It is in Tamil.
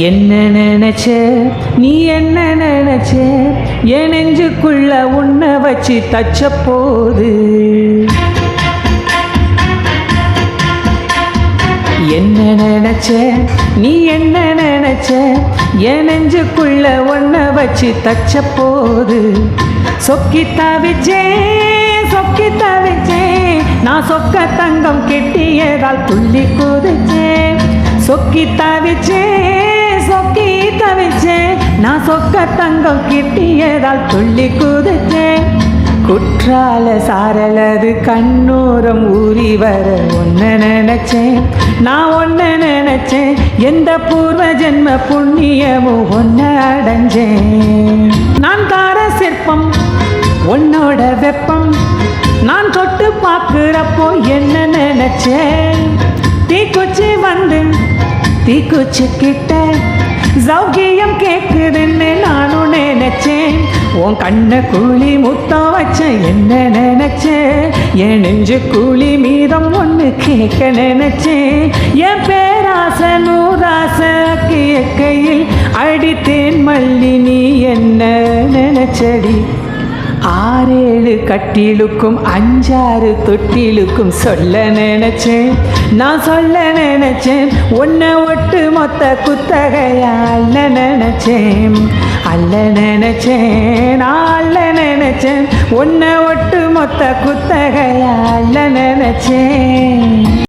என்ன நினைச்ச? நீ என்ன நினைச்ச? என் நெஞ்சுக்குள்ள உன்னை வச்சு தச்ச போது என்ன நினைச்ச? நீ என்ன நினைச்ச? என் நெஞ்சுக்குள்ள உன்னை வச்சு தச்ச போது சொக்கி தவிச்சே சொக்கி தவிச்சே நான் சொக்க தங்கம் கெட்டியதால் துள்ளி குதிச்சே சொக்கி தவிச்சே சொக்கி வச்சேன் நான் சொக்க தங்கம் கிட்டியதால் துள்ளி குதிச்சேன் குற்றால சாரலது கண்ணூரம் ஊறி வர ஒன்ன நினைச்சேன் நான் ஒன்ன நினைச்சேன் எந்த பூர்வ ஜென்ம புண்ணியமும் ஒன்ன அடைஞ்சேன் நான் தார சிற்பம் உன்னோட வெப்பம். நான் தொட்டு பார்க்குறப்போ என்ன நினைச்சேன் தீக்குச்சி வந்து தீக்குச்சி கிட்ட சௌக்கியம் கேட்குதுன்னு நானும் நினைச்சேன். உன் கண்ண கூலி முத்தம் வச்ச என்ன நினைச்சேன்? என் நெஞ்சு கூலி மீதம் ஒன்று கேட்க நினைச்சேன். என் பேராசை நூறாசை கேட்கையில் அடித்தேன். மல்லி நீ என்ன நினைச்சடி? ஆறேழு கட்டிலுக்கும் அஞ்சாறு தொட்டிலுக்கும் சொல்ல நினைச்சேன். நான் சொல்ல நினைச்சேன் ஒன்ன ஒட்டு மொத்த குத்தகையா அல்ல நினைச்சேன். அல்ல நினைச்சேன் அல்ல நினைச்சேன் ஒன்ன ஒட்டு மொத்த குத்தகையா அல்ல நினைச்சேன்.